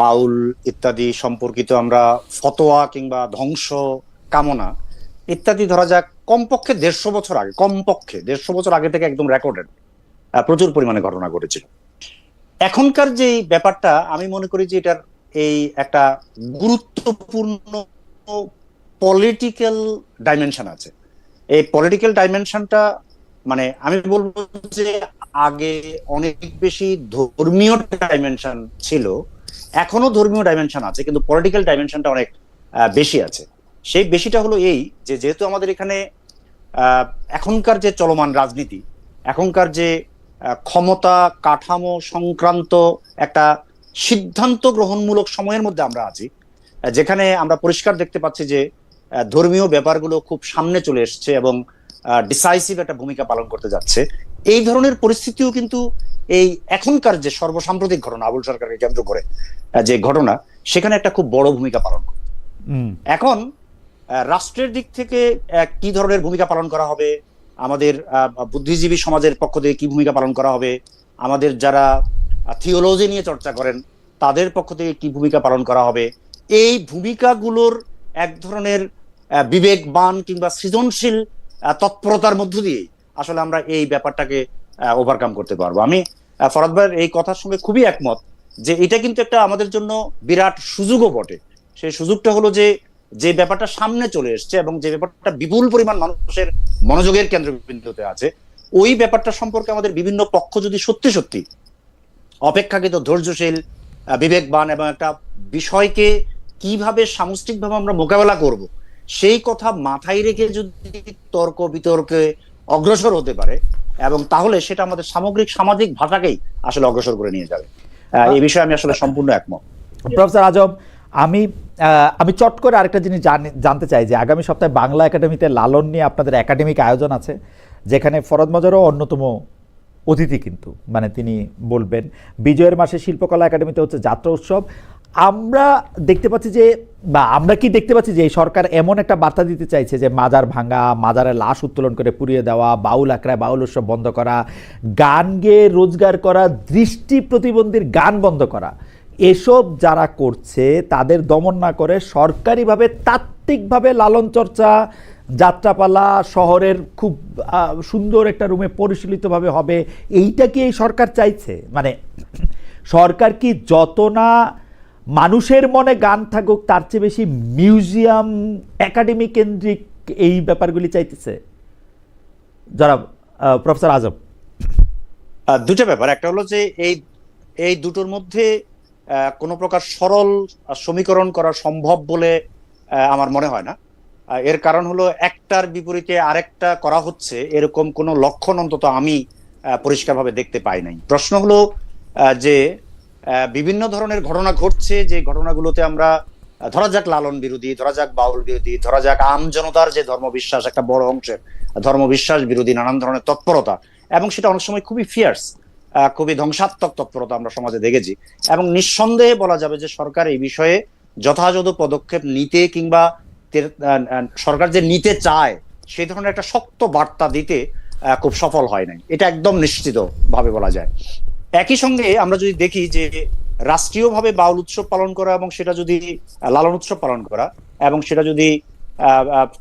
বাউল ইত্যাদি সম্পর্কিত আমরা ফতোয়া কিংবা ধ্বংস কামনা ইত্যাদি ধরা যাক, কমপক্ষে দেড়শো বছর আগে, কমপক্ষে দেড়শো বছর আগে থেকে একদম রেকর্ডেড প্রচুর পরিমাণে ঘটনা ঘটেছিল। এখনকার যে ব্যাপারটা, আমি মনে করি যে এটার এই একটা গুরুত্বপূর্ণ পলিটিক্যাল ডাইমেনশন আছে। এই পলিটিক্যাল ডাইমেনশনটা মানে আমি বলব যে আগে অনেক বেশি ধর্মীয় ডাইমেনশন ছিল এখনও ধর্মীয় ডাইমেনশন আছে, কিন্তু পলিটিক্যাল ডাইমেনশনটা অনেক বেশি আছে। সেই বেশিটা হলো এই যে, যেহেতু আমাদের এখানে এখনকার যে চলমান রাজনীতি, এখনকার যে ক্ষমতা কাঠামো সংক্রান্ত একটা সিদ্ধান্ত গ্রহণমূলক সময়ের মধ্যে আমরা আছি, যেখানে আমরা পরিষ্কার দেখতে পাচ্ছি যে ধর্মীয় ব্যাপারগুলো খুব সামনে চলে এসছে এবং ডিসাইসিভ একটা ভূমিকা পালন করতে যাচ্ছে। এই ধরনের পরিস্থিতিও কিন্তু এই এখনকার যে সর্বসাম্প্রতিক ঘটনা আবুল সরকারকে কেন্দ্র করে যে ঘটনা সেখানে একটা খুব বড় ভূমিকা পালন করে। এখন রাষ্ট্রের দিক থেকে কি ধরনের ভূমিকা পালন করা হবে? আমাদের বুদ্ধিজীবী সমাজের পক্ষ থেকে কি ভূমিকা পালন করা হবে? আমাদের যারা থিওলজি নিয়ে চর্চা করেন তাদের পক্ষ থেকে কি ভূমিকা পালন করা হবে? এই ভূমিকাগুলোর এক ধরনের বিবেকবান কিংবা সৃজনশীল তৎপরতার মধ্য দিয়ে আসলে আমরা এই ব্যাপারটাকে ওভারকাম করতে পারব। আমি ফরাদ ভাইয়ের এই কথার সঙ্গে খুবই একমত যে এটা কিন্তু একটা আমাদের জন্য বিরাট সুযোগও বটে। সেই সুযোগটা হলো যে যে ব্যাপারটা সামনে চলে এসছে এবং যে ব্যাপারটা বিপুল পরিমাণ মানুষের মনোযোগের কেন্দ্রবিন্দুতে আছে, ওই ব্যাপারটা সম্পর্কে আমাদের বিভিন্ন পক্ষ যদি সত্যি সত্যি অপেক্ষাকৃত ধৈর্যশীল বিবেকবান এবং একটা বিষয়কে কীভাবে সামষ্টিকভাবে আমরা মোকাবেলা করব, সেই কথা মাথায় রেখে যদি তর্ক বিতর্কে অগ্রসর হতে পারে এবং তাহলে সেটা আমাদের সামগ্রিক সামাজিক ভাষাকেই আসলে অগ্রসর করে নিয়ে যাবে। এই বিষয়ে আমি আসলে সম্পূর্ণ একমত। প্রফেসর আজম, আমি আমি চট করে আরেকটা জিনিস জানতে চাই যে আগামী সপ্তাহে বাংলা একাডেমিতে লালন নিয়ে আপনাদের একাডেমিক আয়োজন আছে, যেখানে ফরদ মজারও অন্যতম অতিথি কিন্তু মানে তিনি বলবেন। বিজয়ের মাসে শিল্পকলা একাডেমিতে হচ্ছে যাত্রা উৎসব। আমরা দেখতে পাচ্ছি যে, বা আমরা কি দেখতে পাচ্ছি যে সরকার এমন একটা বার্তা দিতে চাইছে যে, মাজার ভাঙা মাজারের লাশ উত্তোলন করে পুড়িয়ে দেওয়া, বাউল আঁকড়ায় বাউল উৎসব বন্ধ করা গান গেয়ে রোজগার করা, দৃষ্টি প্রতিবন্ধীর গান বন্ধ করা, এসব যারা করছে, তাদের দমন না করে সরকারিভাবে তাত্ত্বিকভাবে লালন চর্চা, যাত্রাপালা, শহরের খুব সুন্দর একটা রুমে পরিশীলিতভাবে হবে, এইটা কি এই সরকার চাইছে? মানে সরকার কি যত না মানুষের মনে গান থাকুক, তার চেয়ে বেশি মিউজিয়াম একাডেমি কেন্দ্রিক এই ব্যাপারগুলি চাইতেছে। যারা প্রফেসর আজম। দুটো ব্যাপার। একটা হলো যে এই এই দুটোর মধ্যে কোনো প্রকার সরল সমীকরণ করা সম্ভব বলে আমার মনে হয় না। এর কারণ হলো একটার বিপরীতে আরেকটা করা হচ্ছে, এরকম কোনো লক্ষণ অন্তত আমি পরিষ্কারভাবে দেখতে পাই নাই। প্রশ্ন হলো যে বিভিন্ন ধরনের ঘটনা ঘটছে। যে ঘটনাগুলোতে আমরা ধরা যাক লালন বিরোধী, ধরা যাক বাউল বিরোধী, ধরা যাক আম জনতার যে ধর্মবিশ্বাস, একটা বড় অংশের ধর্মবিশ্বাস বিরোধী, নানান ধরনের তৎপরতা। এবং সেটা অনেক সময় খুবই ফিয়ার্স খুবই ধ্বংসাত্মক তৎপরতা আমরা সমাজে দেখেছি। এবং নিঃসন্দেহে বলা যাবে যে সরকার এই বিষয়ে যথাযথ পদক্ষেপ নিতে কিংবা সরকার যে নিতে চায়, সেই ধরনের একটা শক্ত বার্তা দিতে খুব সফল হয় নাই। এটা একদম নিশ্চিত ভাবে বলা যায়। একই সঙ্গে আমরা যদি দেখি যে রাষ্ট্রীয়ভাবে বাউল উৎসব পালন করা এবং সেটা যদি লালন উৎসব পালন করা এবং সেটা যদি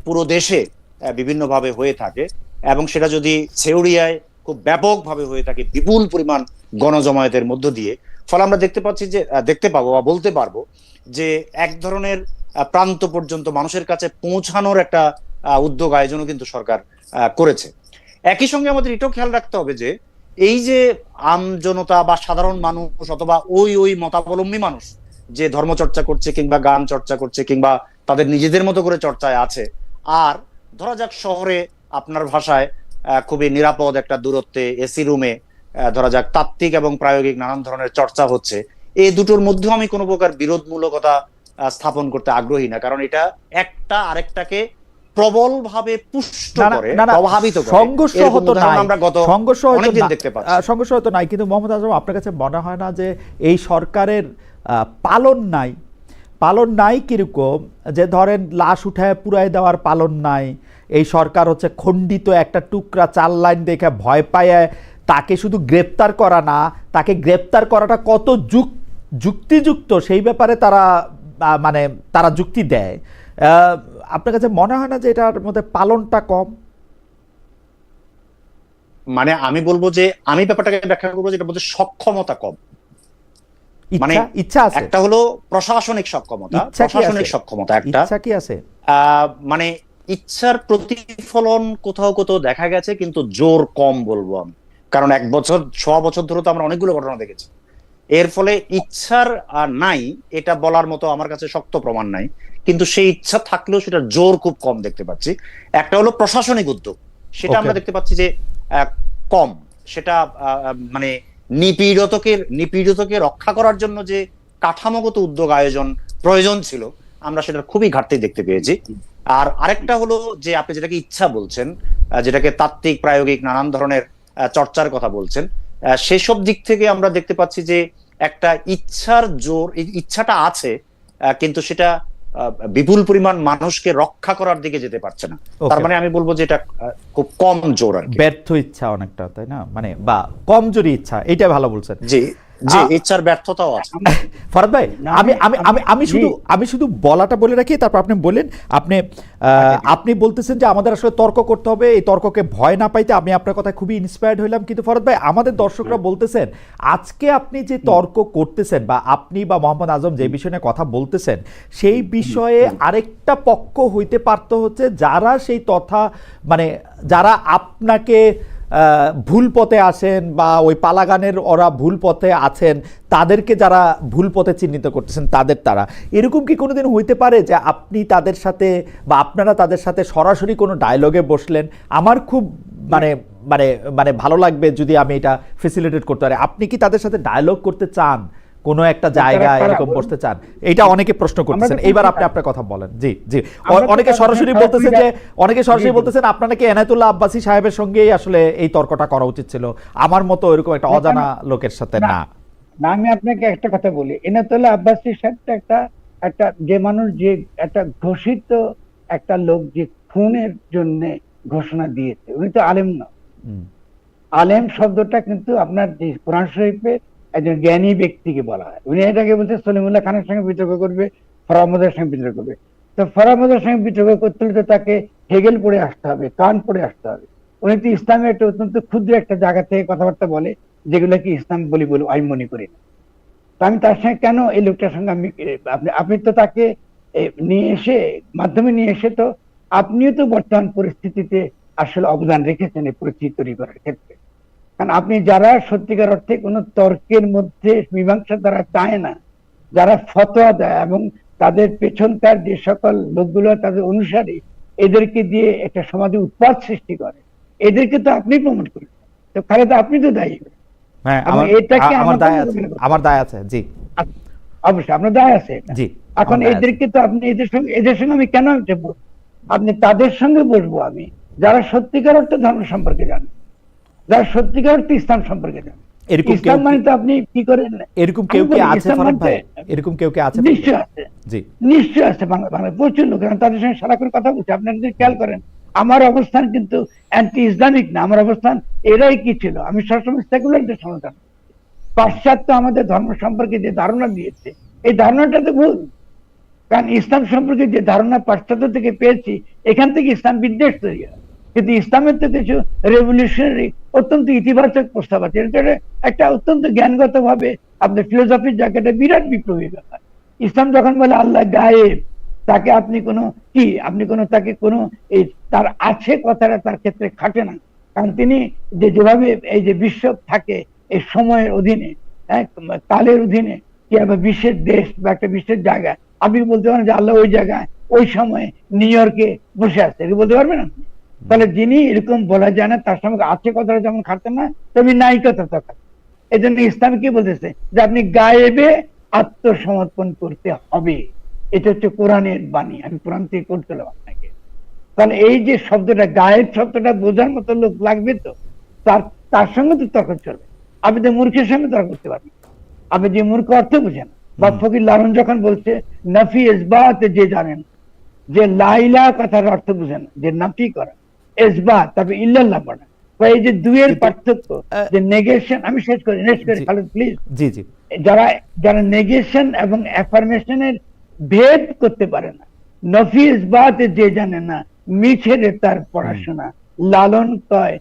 পুরো দেশে বিভিন্নভাবে হয়ে থাকে এবং সেটা যদি ছেউড়িয়ায় খুব ব্যাপকভাবে হয়ে থাকে, বিপুল পরিমাণ গণজমায়েতের মধ্য দিয়ে, ফলে আমরা দেখতে পাচ্ছি যে দেখতে পাবো বা বলতে পারব যে এক ধরনের প্রান্ত পর্যন্ত মানুষের কাছে পৌঁছানোর একটা উদ্যোগ আয়োজনও কিন্তু সরকার করেছে। একই সঙ্গে আমাদের এটাও খেয়াল রাখতে হবে যে এই যে আম জনতা বা সাধারণ মানুষ অথবা ওই ওই মতাবলম্বী মানুষ যে ধর্ম চর্চা করছে কিংবা গান চর্চা করছে কিংবা তাদের নিজেদের মতো করে চর্চায় আছে, আর ধরা যাক শহরে আপনার ভাষায় খুবই নিরাপদ একটা দূরত্বে এসি রুমে ধরা যাক তাত্ত্বিক এবং প্রায়োগিক নানান ধরনের চর্চা হচ্ছে এই দুটোর মধ্যেও আমি কোনো প্রকার বিরোধমূলকতা স্থাপন করতে আগ্রহী না, কারণ এটা একটা আরেকটাকে প্রবল ভাবে পুষ্ট না, না, করে না, না, প্রভাবিত করে। সংঘর্ষ হতো নাই। আমরা গত সংঘর্ষ না- দেখতে পাচ্ছি। সংঘর্ষ হয়তো নাই। কিন্তু মোহাম্মদ আজম আপনার কাছে মনে হয় না যে এই সরকারের পালন নাই? পালন নাই কীরকম? যে ধরেন লাশ উঠায় পুরাই দেওয়ার পালন নাই। এই সরকার হচ্ছে খণ্ডিত একটা টুকরা চার লাইন দেখে ভয় পায় তাকে শুধু গ্রেপ্তার করা না তাকে গ্রেপ্তার করাটা কত যুক্তি যুক্তিযুক্ত? সেই ব্যাপারে তারা মানে তারা যুক্তি দেয়। আপনার কাছে মনে হয় না যে এটার মধ্যে পালনটা কম? মানে আমি বলব যে আমি ব্যাপারটাকে ব্যাখ্যা করব যেটা বলতে সক্ষমতা কম। মানে ইচ্ছা আছে। একটা হলো প্রশাসনিক সক্ষমতা প্রশাসনিক সক্ষমতা একটা। ইচ্ছা কি আছে? আহ, মানে ইচ্ছার প্রতিফলন কোথাও কোথাও দেখা গেছে কিন্তু জোর কম বলব আমি। কারণ এক বছর ছ বছর ধরে তো আমরা অনেকগুলো ঘটনা দেখেছি। এর ফলে ইচ্ছার আর নাই এটা বলার মতো আমার কাছে শক্ত প্রমাণ নাই। কিন্তু সেই ইচ্ছা থাকলেও সেটা জোর খুব কম দেখতে পাচ্ছি। একটা হলো প্রশাসনিক উদ্যোগ। সেটা আমরা দেখতে পাচ্ছি যে কম। সেটা মানে নিপীড়তকে নিপীড়িতকে রক্ষা করার জন্য যে কাঠামোগত উদ্যোগ আয়োজন প্রয়োজন ছিল আমরা সেটার খুবই ঘাটতি দেখতে পেয়েছি। আর আরেকটা হলো যে আপনি যেটাকে ইচ্ছা বলছেন যেটাকে তাত্ত্বিক প্রায়োগিক নানান ধরনের চর্চার কথা বলছেন সেসব দিক থেকে আমরা দেখতে পাচ্ছি যে একটা ইচ্ছার জোর ইচ্ছাটা আছে কিন্তু সেটা আহ, বিপুল পরিমাণ মানুষকে রক্ষা করার দিকে যেতে পারছে না। তার মানে আমি বলব যে এটা খুব কম জোর আর ব্যর্থ ইচ্ছা অনেকটা তাই না? মানে বা কমজোরি ইচ্ছা এটা ভালো বলছেন। জি। জি আ- ইচ্ছার ব্যর্থতাও আছে। ফরাদ ভাই আমি আমি আমি- আমি শুধু আমি শুধু বলাটা বলে রাখি তারপর আপনি বললেন আপনি আহ, আপনি বলতেছেন যে আমাদের আসলে তর্ক করতে হবে এই তর্ককে ভয় না পাইতে আমি আপনার কথায় খুবই ইন্সপায়ার্ড হইলাম। কিন্তু ফরাদ ভাই আমাদের দর্শকরা বলতেছেন আজকে আপনি যে তর্ক করতেছেন বা আপনি বা মোহাম্মদ আজম যে বিষয় নিয়ে কথা বলতেছেন সেই বিষয়ে আরেকটা পক্ষ হইতে পারত হচ্ছে যারা সেই তথা মানে যারা আপনাকে ভুল পথে আসেন বা ওই পালাগানের ওরা ভুল পথে আছেন, তাদেরকে যারা ভুল পথে চিহ্নিত করতেছেন, তাদের তারা। এরকম কি কোনো দিন হইতে পারে যে আপনি তাদের সাথে বা আপনারা তাদের সাথে সরাসরি কোনো ডায়লগে বসলেন? আমার খুব মানে মানে মানে ভালো লাগবে যদি আমি এটা ফেসিলিটেট করতে পারি। আপনি কি তাদের সাথে ডায়লগ করতে চান? কোনো একটা জায়গায় এরকম বসতে চান এটা অনেকে প্রশ্ন করতেছেন। এইবার আপনি আপনার কথা বলেন। জি জি। অনেকে সরাসরি সাথে বলতেছেন যে অনেকে সরাসরি। বলতেছেন আপনার নাকি এনায়তুল্লাহ আব্বাসী সাহেবের সঙ্গেই আসলে এই তর্কটা করা উচিত ছিল। আমার মতো এরকম একটা অজানা লোকের সাথে না। না আমি আপনাকে একটা কথা বলি। এনাতোল্লাহ আব্বাসীর সাথে একটা একটা যে মানুষ যে একটা ঘোষিত একটা লোক যে খুনের জন্য ঘোষণা দিয়েছে উনি তো আলেম না আলেম শব্দটা কিন্তু আপনার যে কোরআন শরীফে একজন জ্ঞানী ব্যক্তিকে বলা হয়। উনি এটাকে বলছে সলিমুল্লাহ খানের সঙ্গে বিতর্ক করবে ফরামদের সঙ্গে বিতর্ক করবে। তো ফরামদের সঙ্গে বিতর্ক করতে হলে তো তাকে হেগেল পড়ে আসতে হবে, কান পড়ে আসতে হবে। উনি তো ইসলামের একটা অত্যন্ত ক্ষুদ্র একটা জায়গা থেকে কথাবার্তা বলে, যেগুলো কি ইসলাম বলি বলে আমি মনে করি না। তো আমি তার সঙ্গে কেন এই লোকটার সঙ্গে আমি, আপনি আপনি তো তাকে নিয়ে এসে, মাধ্যমে নিয়ে এসে তো, আপনিও তো বর্তমান পরিস্থিতিতে আসলে অবদান রেখেছেন এই পরিস্থিতি তৈরি করার ক্ষেত্রে। কারণ আপনি যারা সত্যিকার অর্থে কোনো তর্কের মধ্যে মীমাংসা তারা চায় না যারা ফতোয়া দেয় এবং তাদের পেছনকার যে সকল লোকগুলো তাদের অনুসারী এদেরকে দিয়ে একটা সমাজে উৎপাদ সৃষ্টি করে। এদেরকে তো আপনি প্রমোট করেন তো খালেদা আপনি তো দায়ী। হ্যাঁ আমার এটাকে আমার দায় আছে আমার দায় আছে জি। অবশ্যই আপনার দায় আছে জি এখন। এদেরকে তো আপনি এদের সঙ্গে এদের সঙ্গে আমি কেন আপনি তাদের সঙ্গে বসবো আমি যারা সত্যিকার অর্থে ধর্ম সম্পর্কে জানেন যারা সত্যিকার অর্থে ইসলাম সম্পর্কে এরকম ইসলাম মানে তো আপনি কি করেন? এরকম কেউ কি আছে ইসলাম ভাই? এরকম কেউ কি আছে নিশ্চয় আছে। জি। নিশ্চয় আছে বাংলা বাংলা প্রচুর লোক কারণ তাদের সঙ্গে সারাক্ষণ কথা বলছে। আপনি যদি খেয়াল করেন আমার অবস্থান কিন্তু অ্যান্টি ইসলামিক না। আমার অবস্থান এরাই কি ছিল? আমি সবসময় সেকুলারদের সমাধান পাশ্চাত্য আমাদের ধর্ম সম্পর্কে যে ধারণা দিয়েছে এই ধারণাটা তো ভুল। কারণ ইসলাম সম্পর্কে যে ধারণা পাশ্চাত্য থেকে পেয়েছি এখান থেকে ইসলাম বিদ্বেষ তৈরি হয়। কিন্তু ইসলামের তো কিছু রেভলিউশনারি অত্যন্ত ইতিবাচক প্রস্তাব আছে। এটা একটা অত্যন্ত জ্ঞানগত ভাবে আপনার ফিলোসফির জায়গাটা বিরাট বিপ্লবী ব্যাপার। ইসলাম যখন বলে আল্লাহ গায়েব তাকে আপনি কোনো কি আপনি কোনো তাকে কোনো এই তার আছে কথাটা তার ক্ষেত্রে খাটে না। কারণ তিনি যে যেভাবে এই যে বিশ্ব থাকে এই সময়ের অধীনে হ্যাঁ, কালের অধীনে কি আবার বিশ্বের দেশ বা একটা বিশ্বের জায়গা আপনি বলতে পারেন যে আল্লাহ ওই জায়গায় ওই সময়ে নিউ ইয়র্কে বসে এটা বলতে পারবেন আপনি? তাহলে যিনি এরকম বলা যায় না তার সঙ্গে আছে কথাটা যেমন খাটেন না তেমনি নাই কথা তো খাটেন এই জন্য ইসলাম কি বলতেছে? যে আপনি গায়েবে আত্মসমর্পণ করতে হবে। এটা হচ্ছে কোরআনের বাণী। আমি কোরআন থেকে করতেলাম আপনাকে। তাহলে এই যে শব্দটা গায়েব শব্দটা বোঝার মতো লোক লাগবে তো তার তার সঙ্গে তো তর্ক চলবে। আপনি তো মূর্খের সঙ্গে তর্ক করতে পারবেন। আপনি যে মূর্খ অর্থ বুঝেন বা ফকির লালন যখন বলছে নাফি ইসবাত যে জানেন। যে লাইলা কথার অর্থ বুঝেন যে নাফি করা। ইসবাত তারপর ইল্লাল্লাহ পড়া। বা এই যে দুয়ের পার্থক্য যে নেগেশন আমি শেষ করি নেক্সট করি। খালেদ প্লিজ জি জি। যারা যারা নেগেশন এবং অ্যাফার্মেশনের ভেদ করতে পারে না নফিস বাত যে জানে না মিছেরে তার পড়াশোনা লালন কয়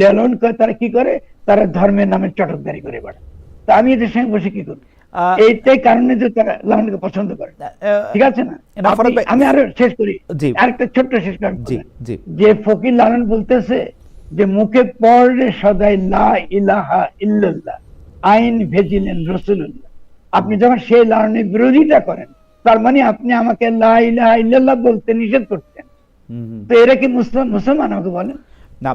লালন কয় তারা কি করে? তারা ধর্মের নামে চটকদারি করে বেড়ায়। তা আমি এদের সঙ্গে বসে কি করব? এইটাই কারণে যে তারা লালনকে পছন্দ করে। ঠিক আছে না? আমি আরও শেষ করি। আরেকটা ছোট্ট শেষ করি। যে ফকির লালন বলতেছে যে মুখে পড়লে সদাই লা ইলাহা ইল্লাল্লাহ আইন ভেজিলেন রসুল্লাহ আপনি যখন সেই লালনের বিরোধিতা করেন তার মানে আপনি আমাকে লা ইলাহা ইল্লাল্লাহ বলতে নিষেধ করতেন। তো এরা কি মুসলিম মুসলমান আমাকে বলেন? না।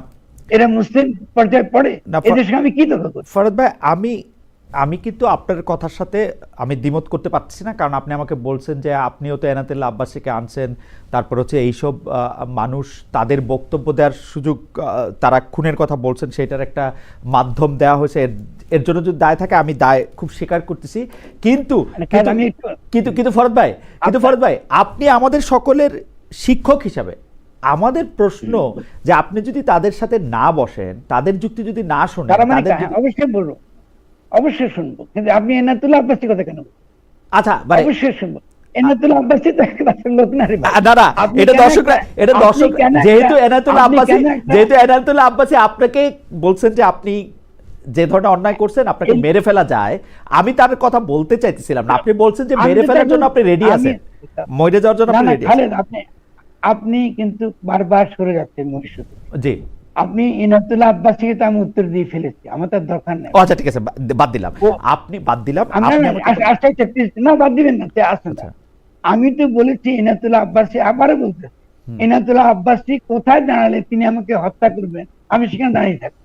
এরা মুসলিম পর্যায়ে পড়ে? এদের সঙ্গে আমি কি তর্ক করি ফরদ ভাই আমি আমি কিন্তু আপনার কথার সাথে আমি দ্বিমত করতে পারছি না কারণ আপনি আমাকে বলছেন যে আপনিও তো এনাতুল্লাহ আব্বাসীকে আনছেন তারপর হচ্ছে এইসব মানুষ তাদের বক্তব্য দেওয়ার সুযোগ তারা খুনের কথা বলছেন সেটার একটা মাধ্যম দেওয়া হয়েছে এর- জন্য যদি দায় থাকে আমি দায় খুব স্বীকার করতেছি। কিন্তু মানে কিন্তু- কিন্তু ফরদ ভাই কিন্তু ফরদ ভাই আপনি আমাদের সকলের শিক্ষক হিসাবে আমাদের প্রশ্ন যে আপনি যদি তাদের সাথে না বসেন তাদের যুক্তি যদি না শোনেন মানে অবশ্যই বলব। অবশ্যই শুনব। কিন্তু আপনি এনাতুল্লাহ আব্বাসী কথা কেন আচ্ছা মানে অবশ্যই শুনব। আপনাকে বলছেন যে আপনি যে ধরনের অন্যায় করছেন আপনাকে মেরে ফেলা যায় আমি তার কথা বলতে চাইতেছিলাম না। আপনি বলছেন যে মেরে ফেলার জন্য আপনি রেডি আছেন। মরে যাওয়ার জন্য আপনি রেডি কিন্তু বারবার সরে যাচ্ছেন মহিষুদ জি। আপনি ইনাতুল্লাহ আব্বাসীকে তো আমি উত্তর দিয়ে ফেলেছি আমার তার দরকার নেই। আচ্ছা ঠিক আছে বাদ দিলাম। আপনি বাদ দিলাম না, আস্তে আস্তে please, না বাদ দিবেন না তে আসেন আচ্ছা। আমি তো বলেছি ইনাতুল্লাহ আব্বাসী আবারও বলতে। ইনাতুল্লাহ আব্বাসী কোথায় দাঁড়ালে তিনি আমাকে হত্যা করবেন? আমি সেখানে দাঁড়িয়ে থাকি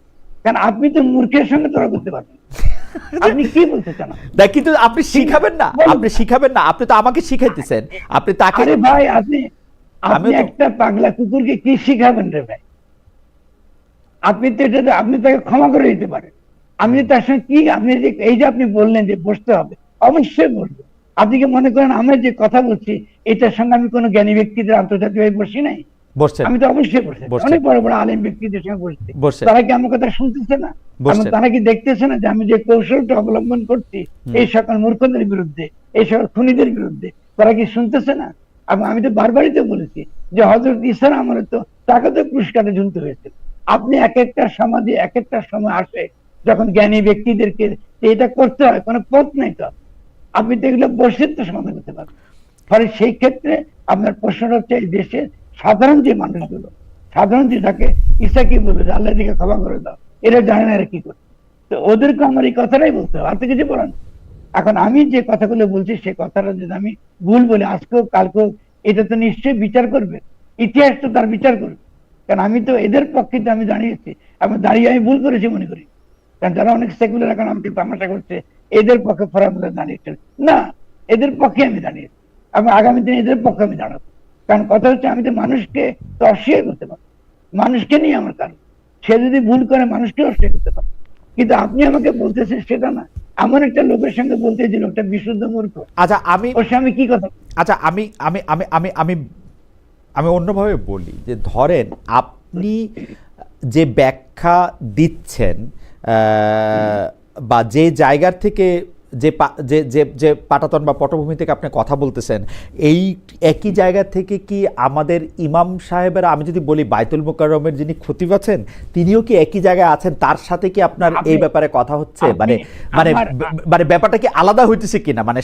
কারণ আপনি তো মূর্খের সঙ্গে তর্ক করতে পারবেন আপনি কি বলতে চান? না কিন্তু আপনি শিখাবেন না আপনি শিখাবেন না আপনি তো আমাকে শিখাইতেছেন। আপনি তাকে ভাই আপনি আপনি একটা পাগলা কুকুরকে কি শিখাবেন রে ভাই? আপনি তো এটা আপনি তাকে ক্ষমা করে দিতে পারেন। আমি তার সঙ্গে কি আপনি যে এই যে আপনি বললেন যে বসতে হবে অবশ্যই বলব। আপনি কি মনে করেন আমরা যে কথা বলছি এটার সঙ্গে আমি কোনো জ্ঞানী ব্যক্তিদের আন্তর্জাতিক ভাবে বসি নাই? আমি তো অবশ্যই অনেক বড় বড় আলেম ব্যক্তিদের সঙ্গে বসছি। তারা কি আমার কথা শুনতেছে না? তারা কি দেখতেছে না যে আমি যে কৌশলটা অবলম্বন করছি এই সকল মূর্খদের বিরুদ্ধে এই সকল খুনিদের বিরুদ্ধে তারা কি শুনতেছে না? আমি তো বারবারই তো বলেছি যে হজরত ইসার আমলে তো তাকে তো পুরস্কারে ঝুলতে হয়েছে আপনি এক একটা সমাজে, এক একটা সময় আসে, যখন জ্ঞানী ব্যক্তিদেরকে এটা করতে হয়, কোনো পথ নেই তো। আপনি তো এগুলো বসে তো সমাধান করতে পারবেন। ফলে সেই ক্ষেত্রে আপনার প্রশ্নটা হচ্ছে, এই দেশের সাধারণ যে মানুষগুলো, সাধারণ যে থাকে ইসা কি বলবে আল্লাহ দিকে ক্ষমা করে দাও? এরা জানে না কি করে তো ওদেরকে আমার এই কথাটাই বলতে হবে। আর তো কিছু বলেন এখন আমি যে কথাগুলো বলছি, সেই কথাটা যদি আমি ভুল বলি, আজকেও কালকেও, এটা তো নিশ্চয়ই বিচার করবে। ইতিহাস তো তার বিচার করবে। কারণ আমি তো এদের পক্ষে তো আমি দাঁড়িয়েছি আমি দাঁড়িয়ে আমি ভুল করেছি মনে করি। কারণ যারা অনেক সেকুলার এখন আমাকে তামাশা করছে এদের পক্ষে ফরামুলা দাঁড়িয়েছে না এদের পক্ষে আমি দাঁড়িয়েছি আমি আগামী দিনে এদের পক্ষে আমি দাঁড়াবো কারণ কথা হচ্ছে আমি তো মানুষকে তো অস্বীকার করতে পারব। মানুষকে নিয়ে আমার কারণ সে যদি ভুল করে মানুষকে অস্বীকার করতে পারে কিন্তু আপনি আমাকে বলতেছেন সেটা না। এমন একটা লোকের সঙ্গে বলতে যে লোকটা বিশুদ্ধ মূর্খ। আচ্ছা আমি ওর সঙ্গে আমি কি কথা আচ্ছা আমি আমি আমি আমি আমি আমি অন্যভাবে বলি যে ধরেন আপনি যে ব্যাখ্যা দিচ্ছেন বা যে জায়গার থেকে যে যে যে যে পাটাতন বা পটভূমি থেকে আপনি কথা বলতেছেন এই একই জায়গা থেকে কি আমাদের ইমাম সাহেবের আমি যদি বলি বাইতুল মোকাররমের যিনি খতিব আছেন তিনিও কি একই জায়গায় আছেন? তার সাথে কি আপনার এই ব্যাপারে কথা হচ্ছে? মানে মানে মানে ব্যাপারটা কি আলাদা হইতেছে কিনা? মানে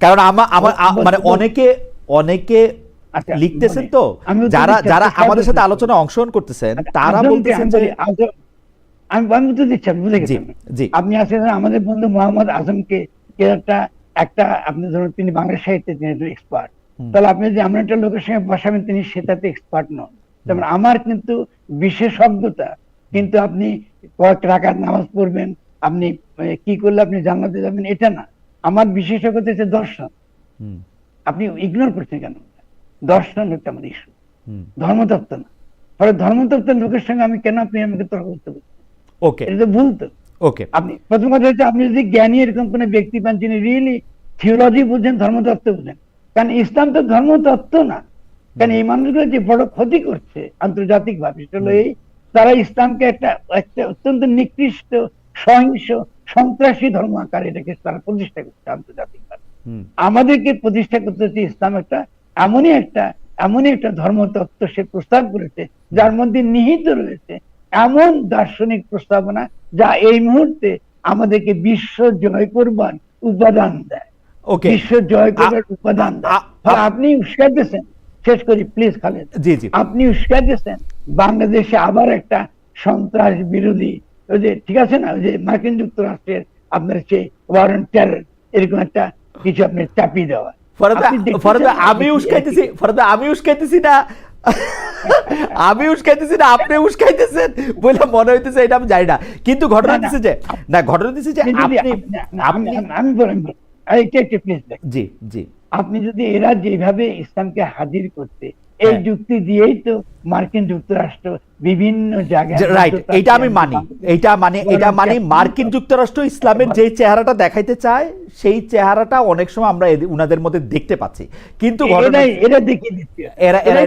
কারণ আমার আমার মানে অনেকে অনেকে লিখতেছেন মানে তো। যারা যারা আমাদের সাথে আলোচনা অংশগ্রহণ করতেছেন আচ্ছা, তারা বলতেছেন যে আমি আমি তো দিচ্ছি আপনি বুঝে গেছেন আপনি আছেন আমাদের বন্ধু মোহাম্মদ আজমকে কে একটা একটা আপনি ধরুন তিনি বাংলা সাহিত্যে তিনি এক্সপার্ট তাহলে আপনি যদি এমন একটা লোকের সঙ্গে বসাবেন তিনি সেটাতে এক্সপার্ট নন। যেমন আমার কিন্তু বিশেষজ্ঞতা কিন্তু আপনি কয়েক রাকাত নামাজ পড়বেন আপনি কি করলে আপনি জান্নাতে যাবেন এটা না। আমার বিশেষজ্ঞতা হচ্ছে দর্শন। আপনি ইগনোর করছেন কেন? দর্শন হচ্ছে আমার ইস্যু ধর্মতত্ত্ব না। ফলে ধর্মতত্ত্বের লোকের সঙ্গে আমি কেন আপনি আমাকে তর্ক করতে বলছেন? ওকে। এটা ভুল তো। ওকে। আপনি প্রথম কথা হচ্ছে আপনি যদি জ্ঞানী এরকম কোন ব্যক্তি পান যিনি রিয়েলি থিওলজি বুঝেন ধর্মতত্ত্ব বুঝেন কারণ ইসলাম তো ধর্মতত্ত্ব না। কারণ এই মানুষগুলো যে বড় ক্ষতি করছে আন্তর্জাতিক ভাবে সেটা হলো এই তারা ইসলামকে একটা একটা অত্যন্ত নিকৃষ্ট সহিংস সন্ত্রাসী ধর্ম আকারে এটাকে তারা প্রতিষ্ঠা করছে আন্তর্জাতিক হুম। আমাদেরকে প্রতিষ্ঠা করতে হচ্ছে ইসলাম একটা এমনই একটা এমনই একটা ধর্মতত্ত্ব সে প্রস্তাব করেছে যার মধ্যে নিহিত রয়েছে এমন দার্শনিক প্রস্তাবনা যা এই মুহূর্তে আমাদেরকে বিশ্ব জয় করবার উপাদান দেয়। ওকে বিশ্ব জয় করবার উপাদান দেয়। আপনি দিয়েছেন। শেষ করি প্লিজ খালেদ। জি জি। আপনি উস্কার দিয়েছেন। বাংলাদেশে আবার একটা সন্ত্রাস বিরোধী ওই যে ঠিক আছে না? ওই যে মার্কিন যুক্তরাষ্ট্রের আপনার সে ওয়ারেন্ট টেরর এরকম একটা কিছু আপনি চাপিয়ে দেওয়া। ফরদা? আমি উস্কাইতেছি ফরদা আমি উস্কাইতেছি না। আমি উস্কাইতেছি না আপনি উস্কাইতেছেন বলে মনে হইতেছে এটা আমি জানি না। কিন্তু ঘটনা। যে না ঘটনা হচ্ছে যে আপনি আমি বলেন জি জি। আপনি যদি এরা যেভাবে ইসলামকে হাজির করতে এই হ্যাঁ। যুক্তি দিয়েই তো মার্কিন যুক্তরাষ্ট্র বিভিন্ন জায়গায় রাইট এটা আমি মানি এটা মানে এটা মানে মার্কিন যুক্তরাষ্ট্র ইসলামের যে চেহারাটা দেখাইতে চায় সেই চেহারাটা অনেক সময় আমরা উনাদের মধ্যে দেখতে পাচ্ছি কিন্তু ঘটনা এটা দিচ্ছে এরা এরা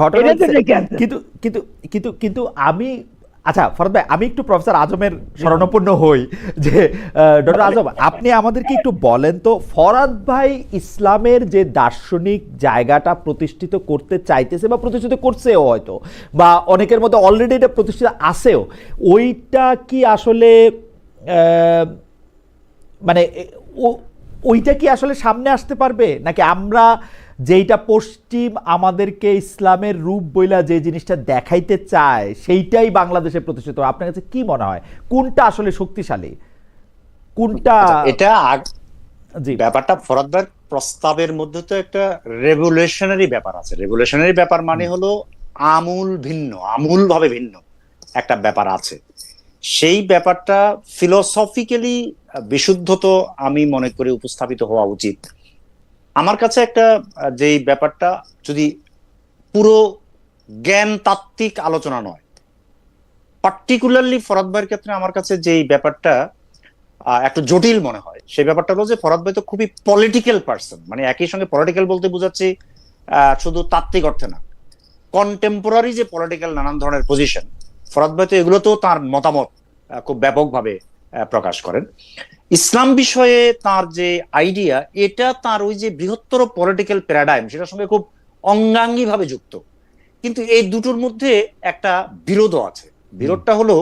ঘটনা। কিন্তু কিন্তু কিন্তু কিন্তু আমি আচ্ছা ফরদ ভাই, আমি একটু প্রফেসর আজমের শরণাপন্ন হই যে ডক্টর আজম, আপনি আমাদেরকে একটু বলেন তো, ফরাদ ভাই ইসলামের যে দার্শনিক জায়গাটা প্রতিষ্ঠিত করতে চাইতেছে বা প্রতিষ্ঠিত করছেও হয়তো, বা অনেকের মধ্যে অলরেডি এটা প্রতিষ্ঠিত আছেও, ওইটা কি আসলে মানে ওইটা কি আসলে সামনে আসতে পারবে? নাকি আমরা যেইটা পশ্চিম আমাদেরকে ইসলামের রূপ বইলা যে জিনিসটা দেখাইতে চায় সেইটাই বাংলাদেশে প্রতিষ্ঠিত? আপনার কাছে কি মনে হয়? কোনটা আসলে শক্তিশালী? কোনটা আচ্ছা, এটা ব্যাপারটা ফরাদ্দার প্রস্তাবের মধ্যে তো একটা রেভুলেশনারি ব্যাপার আছে। রেভুলেশনারি ব্যাপার মানে হলো আমূল ভিন্ন আমূল ভাবে ভিন্ন একটা ব্যাপার আছে। সেই ব্যাপারটা ফিলোসফিক্যালি বিশুদ্ধ তো আমি মনে করি উপস্থাপিত হওয়া উচিত। আমার কাছে একটা যেই ব্যাপারটা, যদি পুরো জ্ঞান তাত্ত্বিক আলোচনা নয় পার্টিকুলারলি ফরাদ ভাইয়ের ক্ষেত্রে আমার কাছে যেই ব্যাপারটা একটু জটিল মনে হয়, সেই ব্যাপারটা হলো যে ফরাদ ভাই তো খুবই পলিটিক্যাল পার্সন মানে একই সঙ্গে পলিটিক্যাল বলতে বোঝাচ্ছি শুধু তাত্ত্বিক অর্থে না। কন্টেম্পোরারি যে পলিটিক্যাল নানান ধরনের পজিশন ফরাদ ভাই তো এগুলোতেও তার মতামত খুব ব্যাপকভাবে প্রকাশ করেন। ইসলাম বিষয়ে তার যে আইডিয়া এটা তার ওই যে বৃহত্তর পলিটিক্যাল প্যারাডাইম সেটার সঙ্গে খুব অঙ্গাঙ্গি ভাবে যুক্ত। কিন্তু এই দুটোর মধ্যে একটা বিরোধও আছে। বিরোধটা হলো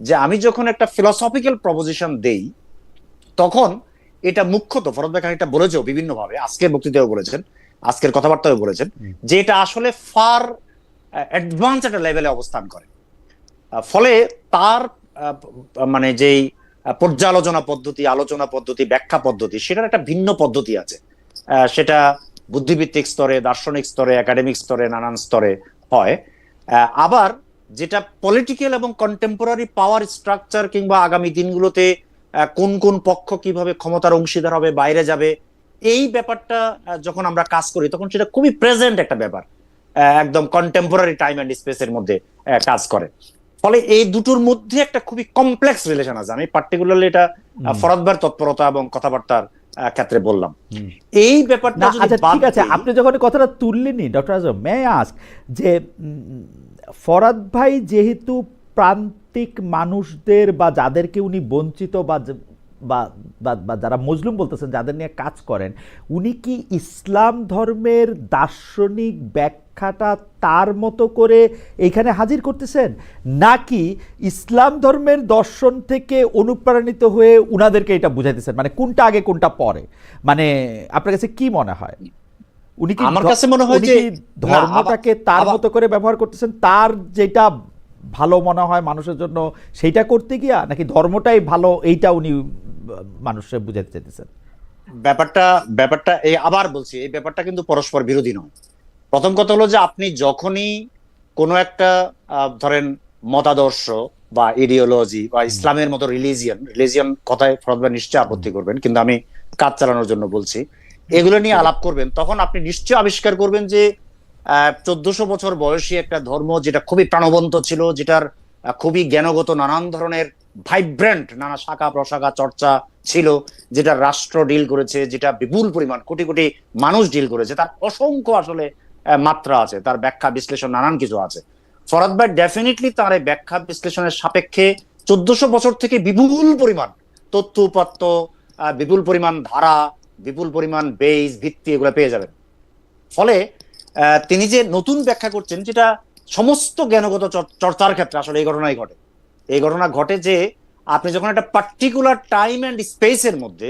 যে আমি যখন একটা ফিলসফিক্যাল প্রপোজিশন দেই, তখন এটা মুখ্যত, ফরদ ভাই খানিকটা বলেছেও বিভিন্নভাবে, আজকের বক্তৃতাও বলেছেন, আজকের কথাবার্তাও বলেছেন, যে এটা আসলে ফার অ্যাডভান্স একটা লেভেলে অবস্থান করে। ফলে তার মানে যেই পর্যালোচনা পদ্ধতি, আলোচনা পদ্ধতি, ব্যাখ্যা পদ্ধতি, সেটার একটা ভিন্ন পদ্ধতি আছে। সেটা বুদ্ধিভিত্তিক স্তরে, দার্শনিক স্তরে একাডেমিক স্তরে, নানান স্তরে হয়। আবার যেটা পলিটিক্যাল এবং কন্টেম্পোরারি পাওয়ার স্ট্রাকচার কিংবা আগামী দিনগুলোতে কোন কোন পক্ষ কীভাবে ক্ষমতার অংশীদার হবে, বাইরে যাবে, এই ব্যাপারটা যখন আমরা কাজ করি, তখন সেটা খুবই প্রেজেন্ট একটা ব্যাপার একদম কন্টেম্পোরারি টাইম অ্যান্ড স্পেসের মধ্যে কাজ করে। ফলে এই দুটোর মধ্যে একটা খুবই কমপ্লেক্স রিলেশন আছে। আমি পার্টিকুলারলি এটা ফরাদবার তৎপরতা এবং কথাবার্তার ক্ষেত্রে বললাম। এই ব্যাপারটা আচ্ছা ঠিক আছে। আপনি যখন কথাটা তুললেনি ডক্টর আজম মে আস যে ফরাদ ভাই যেহেতু প্রান্তিক মানুষদের বা যাদেরকে উনি বঞ্চিত বা বা বা- যারা মজলুম বলতেছেন যাদের নিয়ে কাজ করেন উনি কি ইসলাম ধর্মের দার্শনিক ব্যাখ্যাটা তার মতো করে এইখানে হাজির করতেছেন? নাকি ইসলাম ধর্মের দর্শন থেকে অনুপ্রাণিত হয়ে উনাদেরকে এটা বুঝাইতেছেন? মানে কোনটা আগে কোনটা পরে? মানে আপনার কাছে কি মনে হয়? উনি কি আমার কাছে মনে হয় যে- ধর্মটাকে তার মতো করে ব্যবহার করতেছেন? তার যেটা ভালো মনে হয় মানুষের জন্য সেইটা করতে গিয়া? নাকি ধর্মটাই ভালো এইটা উনি মানুষের বুঝাতে চাইতেছেন। ব্যাপারটা ব্যাপারটা এই আবার বলছি এই ব্যাপারটা কিন্তু পরস্পর বিরোধী নয়। প্রথম কথা হলো যে আপনি যখনই কোনো একটা ধরেন মতাদর্শ বা ইডিওলজি বা ইসলামের মতো রিলিজিয়ন রিলিজিয়ন কথায় ফরদবা নিশ্চয় আপত্তি করবেন কিন্তু আমি কাজ চালানোর জন্য বলছি এগুলো নিয়ে আলাপ করবেন তখন আপনি নিশ্চয় আবিষ্কার করবেন যে চোদ্দশো বছর বয়সী একটা ধর্ম যেটা খুবই প্রাণবন্ত ছিল যেটার খুবই জ্ঞানগত নানান ধরনের ভাইব্রেন্ট নানা শাখা প্রশাখা চর্চা ছিল, যেটা রাষ্ট্র ডিল করেছে, যেটা বিপুল পরিমাণ, কোটি কোটি মানুষ ডিল করেছে, তার অসংখ্য আসলে মাত্রা আছে, তার ব্যাখ্যা, বিশ্লেষণ, নানান কিছু আছে। ফরাদ ভাই ডেফিনেটলি তার এই ব্যাখ্যা বিশ্লেষণের সাপেক্ষে চোদ্দশো বছর থেকে বিপুল পরিমাণ তথ্য উপাত্ত বিপুল পরিমাণ ধারা, বিপুল পরিমাণ বেইস ভিত্তি এগুলো পেয়ে যাবেন। ফলে তিনি যে নতুন ব্যাখ্যা করছেন, যেটা সমস্ত জ্ঞানগত চর্চার ক্ষেত্রে আসলে এই ঘটনাই ঘটে। এই ঘটনা ঘটে যে আপনি যখন একটা পার্টিকুলার টাইম অ্যান্ড স্পেসের মধ্যে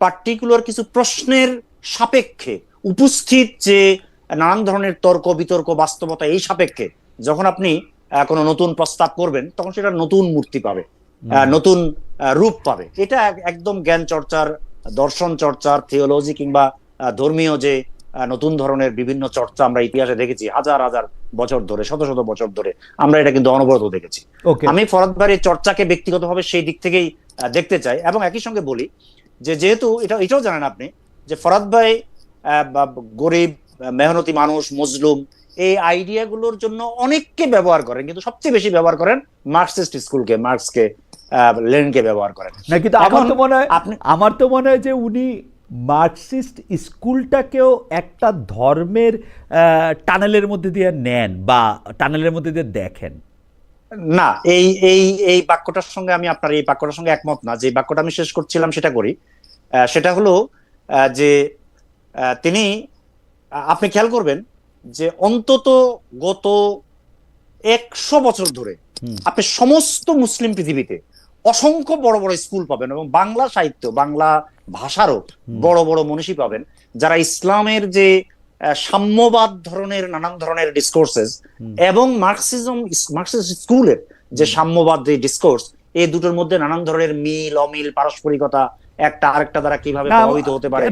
পার্টিকুলার কিছু প্রশ্নের সাপেক্ষে উপস্থিত যে নানান ধরনের তর্ক বিতর্ক বাস্তবতা এই সাপেক্ষে যখন আপনি কোনো নতুন প্রস্তাব করবেন তখন সেটা নতুন মূর্তি পাবে আহ, নতুন রূপ পাবে। এটা একদম জ্ঞান চর্চার দর্শন চর্চার থিওলজি কিংবা ধর্মীয় যে নতুন ধরনের বিভিন্ন চর্চা আমরা ইতিহাসে দেখেছি হাজার হাজার বছর ধরে শত শত বছর ধরে আমরা এটা কিন্তু অনবরত দেখেছি। আমি ফরাদ ভাইয়ের চর্চাকে ব্যক্তিগতভাবে সেই দিক থেকেই দেখতে চাই এবং একই সঙ্গে বলি যে যেহেতু এটা এটাও জানেন আপনি যে ফরাদ ভাই গরিব মেহনতি মানুষ মজলুম এই আইডিয়াগুলোর জন্য অনেককে ব্যবহার করেন কিন্তু সবচেয়ে বেশি ব্যবহার করেন মার্কসিস্ট স্কুলকে মার্কসকে আহ, লেনিনকে ব্যবহার করেন। না কিন্তু আমার তো মনে হয় আপনি আমার তো মনে হয় যে উনি মার্কসিস্ট স্কুলটাকেও একটা ধর্মের টানেলের মধ্যে দিয়ে নেন বা টানেলের মধ্যে দিয়ে দেখেন। না এই এই এই বাক্যটার সঙ্গে আমি আপনার এই বাক্যটার সঙ্গে একমত না। যে বাক্যটা আমি শেষ করছিলাম সেটা করি। সেটা হলো যে তিনি আপনি খেয়াল করবেন যে অন্তত গত একশো বছর ধরে আপনি সমস্ত মুসলিম পৃথিবীতে অসংখ্য বড় বড় স্কুল পাবেন এবং বাংলা সাহিত্য বাংলা ভাষারও বড় বড় মনীষী পাবেন যারা ইসলামের যে সাম্যবাদ ধরনের নানান ধরনের ডিসকোর্সেস এবং মার্কসিজম মার্কসিস্ট স্কুলের যে সাম্যবাদ যে ডিসকোর্স এই দুটোর মধ্যে নানান ধরনের মিল অমিল পারস্পরিকতা একটা আরেকটা দ্বারা কীভাবে প্রভাবিত হতে পারে।